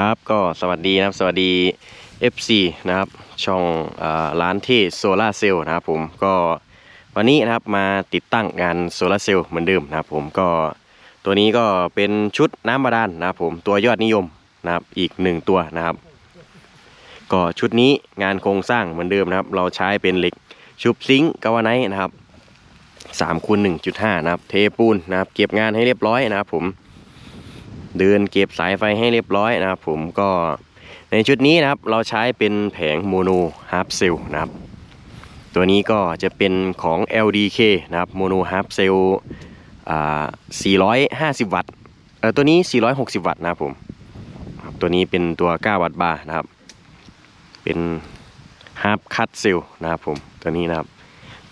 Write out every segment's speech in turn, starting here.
ครับก็สวัสดีนะครับสวัสดี FC นะครับช่องอาร้านที่โซลาเซลล์นะครับผมก็วันนี้นะครับมาติดตั้งงานโซลาเซลล์เหมือนเดิมนะครับผมก็ตัวนี้ก็เป็นชุดน้ำบาดาลนะครับผมตัวยอดนิยมนะครับอีกหนึ่งตัวนะครับ ก็ชุดนี้งานโครงสร้างเหมือนเดิมนะครับ เราใช้เป็นเหล็กชุบซิงค์กาวไนนะครับ3คูณ1.5 นะครับ เทปูนนะครับ เก็บงานให้เรียบร้อยนะครับผม เดินเก็บสายไฟให้เรียบร้อยนะครับ ผมก็ในชุดนี้นะครับเราใช้เป็นแผงโมโนฮาร์ปเซลนะครับ ตัวนี้ก็จะเป็นของ LDK นะครับโมโนฮาร์ปเซล450 วัตต์เออตัวนี้ 460 วัตต์นะครับผมตัวนี้เป็นตัว 9 วัตต์บาร์นะครับ เป็นฮาร์ปคัตเซลนะครับผมตัวนี้นะครับ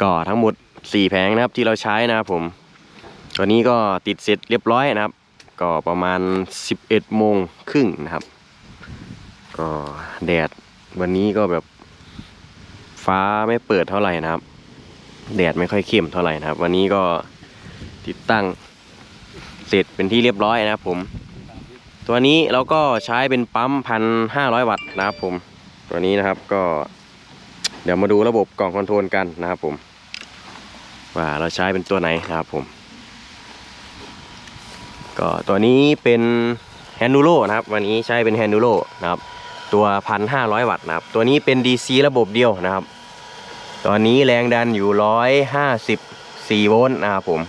ก็ทั้งหมด 4 แผงนะครับที่เราใช้นะครับผมตัวนี้ก็ติดเสร็จเรียบร้อยนะครับ ก็ประมาณ 11 โมงครึ่งนะครับ ก็แดดวันนี้ก็แบบฟ้าไม่เปิดเท่าไหร่นะครับ แดดไม่ค่อยเข้มเท่าไหร่นะครับ วันนี้ก็ติดตั้งเสร็จเป็นที่เรียบร้อยนะครับผม ตัวนี้เราก็ใช้เป็นปั๊มพันห้าร้อยวัตต์นะครับผม ตัวนี้นะครับก็ เดี๋ยวมาดูระบบกล่องคอนโทรลกันนะครับผม ว่าเราใช้เป็นตัวไหนนะครับผม ก็ตัวนี้เป็นแฮนดูโ o นะครับ วันนี้ใช้เป็นแฮนดูโ o นะครับ ตัวพันห้าร้อยวัตต์นะครับ ตัวนี้เป็น DC ระบบเดียวนะครับ ตอนนี้แรงดันอยู่ร้อยห้าสิบสี่โวลต์นะครับผม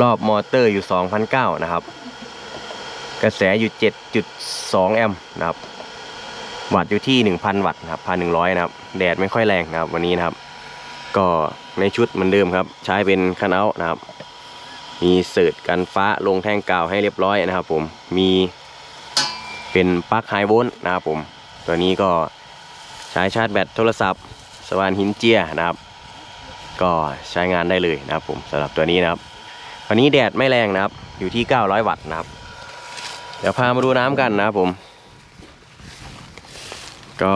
รอบมอเตอร์อยู่สองพันเก้านะครับ กระแสอยู่เจ็ดจุดสองแอมป์นะครับ วัตต์อยู่ที่หนึ่งพันวัตต์นะครับพันหนึ่งร้อยนะครับ แดดไม่ค่อยแรงนะครับ วันนี้นะครับ ก็ในชุดเหมือนเดิมครับ ใช้เป็นคันเอานะครับ มีเสิร์ตกันฟ้าลงแท่งกาวให้เรียบร้อยนะครับ ผมมีเป็นปลั๊กไฮโวลต์นะครับผมตัวนี้ก็ใช้ชาร์จแบตโทรศัพท์สว่านหินเจียนะครับ ก็ใช้งานได้เลยนะครับผมสำหรับตัวนี้นะครับวันนี้แดดไม่แรงนะครับ อยู่ที่ 900 วัตต์นะครับ เดี๋ยวพามาดูน้ำกันนะครับผม ก็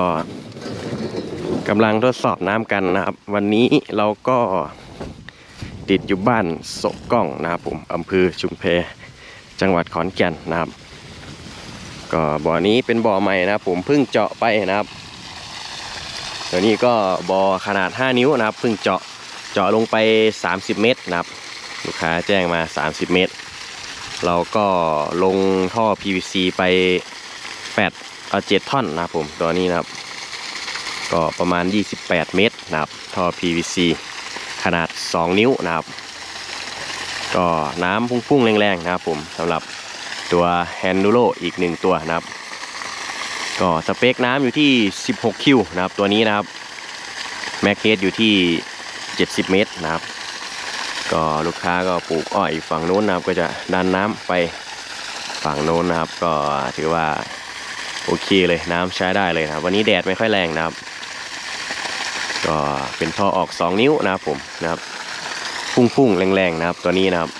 กำลังทดสอบน้ำกันนะครับ วันนี้เราก็ ติดอยู่บ้านโศกกล้องนะครับผมอำเภอชุมแพจังหวัดขอนแก่นนะครับ ก็บ่อนี้เป็นบ่อใหม่นะครับผมเพิ่งเจาะไปนะครับตัวนี้ก็บ่อขนาด 5 นิ้วนะครับเพิ่งเจาะเจาะลงไป 30 เมตรนะครับ ลูกค้าแจ้งมา 30 เมตร เราก็ลงท่อ PVC ไป8เอา7ท่อนนะครับผมตัวนี้นะครับ ก็ประมาณ 28 เมตรนะครับท่อ PVC ขนาด 2 นิ้วนะครับ ก็น้ำพุ่งๆแรงๆนะครับผมสำหรับตัวแฮนดูโ o อีกหนึ่งตัวนะครับ ก็สเปคน้ำอยู่ที่ 16 คิวนะครับตัวนี้นะครับ แม็กเฮดอยู่ที่ 70 เมตรนะครับ ก็ลูกค้าก็ปลูกอ้อยฝั่งโน้นนะครับ ก็จะดันน้ำไปฝั่งโน้นนะครับ ก็ถือว่าโอเคเลยน้ำใช้ได้เลยนะครับ วันนี้แดดไม่ค่อยแรงนะครับ ก็เป็นท่อออก 2 นิ้วนะครับผมนะครับ พุ่งๆ แรงๆ นะครับตัวนี้นะครับ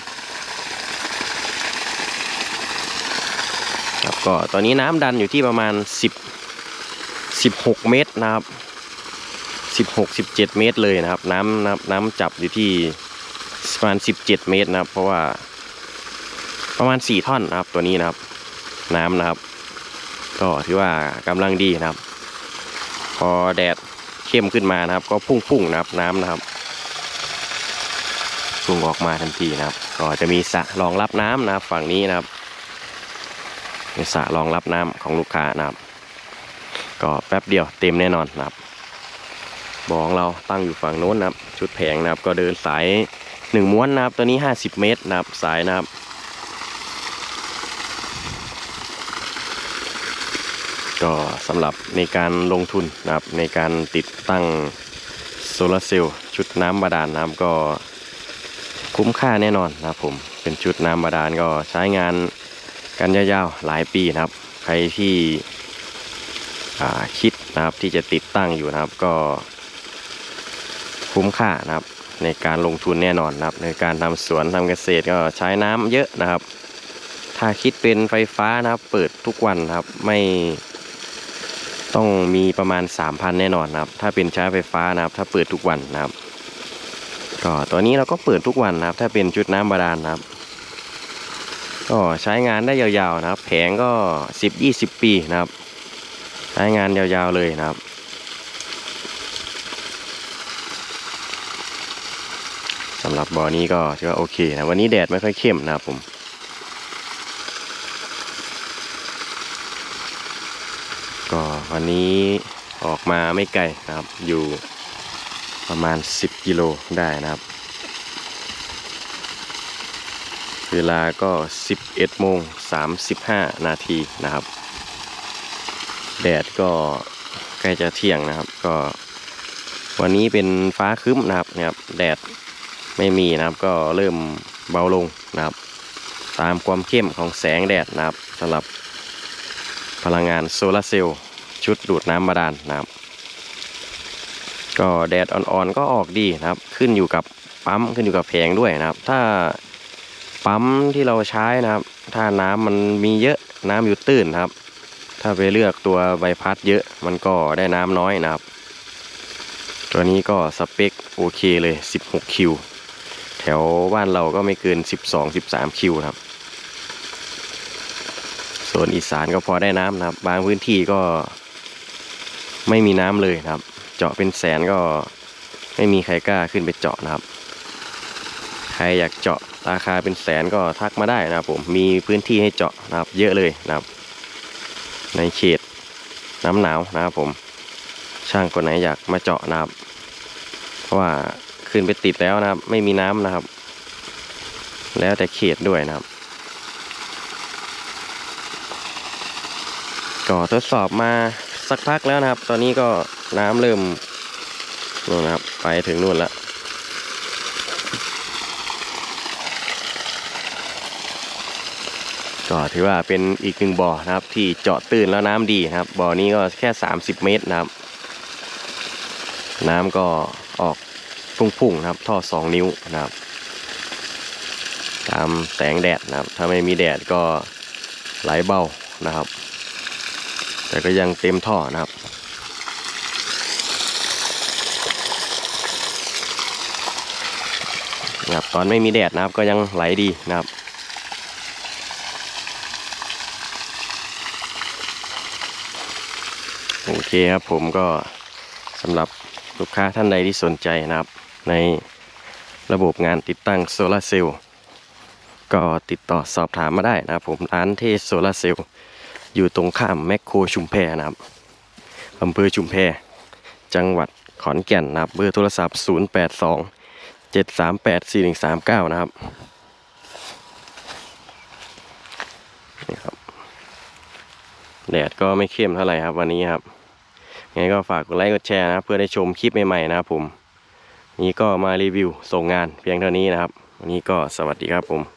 ครับก็ตอนนี้น้ำดันอยู่ที่ประมาณ 10 16 เมตรนะครับ16 17 เมตรเลยนะครับ น้ำน้ำน้ำจับอยู่ที่ประมาณ 17 เมตรนะครับ เพราะว่าประมาณ 4 ท่อนนะครับตัวนี้นะครับ น้ำนะครับ ก็ถือว่ากำลังดีนะครับ พอแดด เข้มขึ้นมานะครับ ก็พุ่งๆนะครับน้ำนะครับพุ่งออกมาทันทีนะครับ ก็จะมีสระรองรับน้ำนะครับ ฝั่งนี้นะครับมีสระรองรับน้ำของลูกค้านะครับ ก็แป๊บเดียวเต็มแน่นอนนะครับบอของเราตั้งอยู่ฝั่งโน้นนะครับ ชุดแผงนะครับ ก็เดินสายหนึ่งม้วนนะครับ ตัวนี้ 50 เมตรนะครับ สายนะครับ ก็สำหรับในการลงทุนนะครับในการติดตั้งโซลาร์เซลล์ชุดน้ำบาดาลนะครับก็คุ้มค่าแน่นอนนะครับผมเป็นชุดน้ำบาดาลก็ใช้งานกันยาวๆหลายปีนะครับ ใครที่คิดนะครับที่จะติดตั้งอยู่นะครับก็คุ้มค่านะครับในการลงทุนแน่นอนนะครับ ในการทำสวนทำเกษตรก็ใช้น้ำเยอะนะครับ ถ้าคิดเป็นไฟฟ้านะครับ เปิดทุกวันนะครับ ไม่ ต้องมีประมาณ 3,000 แน่นอนนะครับ ถ้าเป็นใช้ไฟฟ้านะครับ ถ้าเปิดทุกวันนะครับ ก็ตัวนี้เราก็เปิดทุกวันนะครับ ถ้าเป็นชุดน้ำบาดาลนะครับ ก็ใช้งานได้ยาวๆนะครับ แผงก็ 10-20 ปีนะครับ ใช้งานยาวๆเลยนะครับสำหรับบ่อนี้ก็ถือว่าโอเคนะวันนี้แดดไม่ค่อยเข้มนะครับผม วันนี้ออกมาไม่ไกลนะครับ อยู่ประมาณ 10 กิโลได้นะครับ เวลาก็ 11โมง35 นาทีนะครับ แดดก็ใกล้จะเที่ยงนะครับก็ วันนี้เป็นฟ้าครึ้มนะครับนะครับแดดไม่มีนะครับก็เริ่มเบาลงนะครับ ตามความเข้มของแสงแดดนะครับสำหรับพลังงานโซลาร์เซลล์ ชุดดูดน้ำบาดาลนะครับ ก็แดดอ่อนๆก็ออกดีนะครับ ขึ้นอยู่กับปั๊มขึ้นอยู่กับแผงด้วยนะครับ ถ้าปั๊มที่เราใช้นะครับ ถ้าน้ำมันมีเยอะน้ำอยู่ตื้นนะครับ ถ้าไปเลือกตัวใบพัดเยอะมันก็ได้น้ำน้อยนะครับ ตัวนี้ก็สเปคโอเคเลย 16 คิว แถวบ้านเราก็ไม่เกิน 12-13 คิวครับโซนอีสานก็พอได้น้ำนะครับ บางพื้นที่ก็ ไม่มีน้ำเลยนะครับ เจาะเป็นแสนก็ไม่มีใครกล้าขึ้นไปเจาะนะครับ ใครอยากเจาะราคาเป็นแสนก็ทักมาได้นะครับ ผมมีพื้นที่ให้เจาะนะครับ เยอะเลยนะครับ ในเขตน้ำหนาวนะครับ ผมช่างคนไหนอยากมาเจาะนะครับ เพราะว่าขึ้นไปติดแล้วนะครับ ไม่มีน้ำนะครับ แล้วแต่เขตด้วยนะครับก็ทดสอบมา สักพักแล้วนะครับ ตอนนี้ก็น้ำเริ่มนู่นนะครับ ไปถึงนู่นแล้วก็ถือว่าเป็นอีกหนึ่งบ่อนะครับ ที่เจาะตื้นแล้วน้ำดีนะครับ บ่อนี้ก็แค่ 30 เมตรนะครับ น้ำก็ออกพุ่งๆนะครับ ท่อ 2 นิ้วนะครับ ตามแสงแดดนะครับ ถ้าไม่มีแดดก็ไหลเบานะครับ แต่ก็ยังเต็มท่อนะครับ นะครับ ตอนไม่มีแดดนะครับก็ยังไหลดีนะครับโอเคครับผมก็สำหรับลูกค้าท่านใดที่สนใจนะครับ ในระบบงานติดตั้งโซลาร์เซลล์ก็ติดต่อสอบถามมาได้นะครับผมร้านเทสโซลาร์เซลล์ อยู่ตรงข้ามแมคโครชุมแพนะครับอำเภอชุมแพ จังหวัดขอนแก่นนะครับเบอร์โทรศัพท์ 082 738 4139 นะครับนี่ครับแดดก็ไม่เข้มเท่าไหร่ครับวันนี้ครับยังไงก็ฝากกดไลค์กดแชร์นะครับเพื่อได้ชมคลิปใหม่ๆนะครับผมนี้ก็มารีวิวส่งงานเพียงเท่านี้นะครับ วันนี้ก็สวัสดีครับผม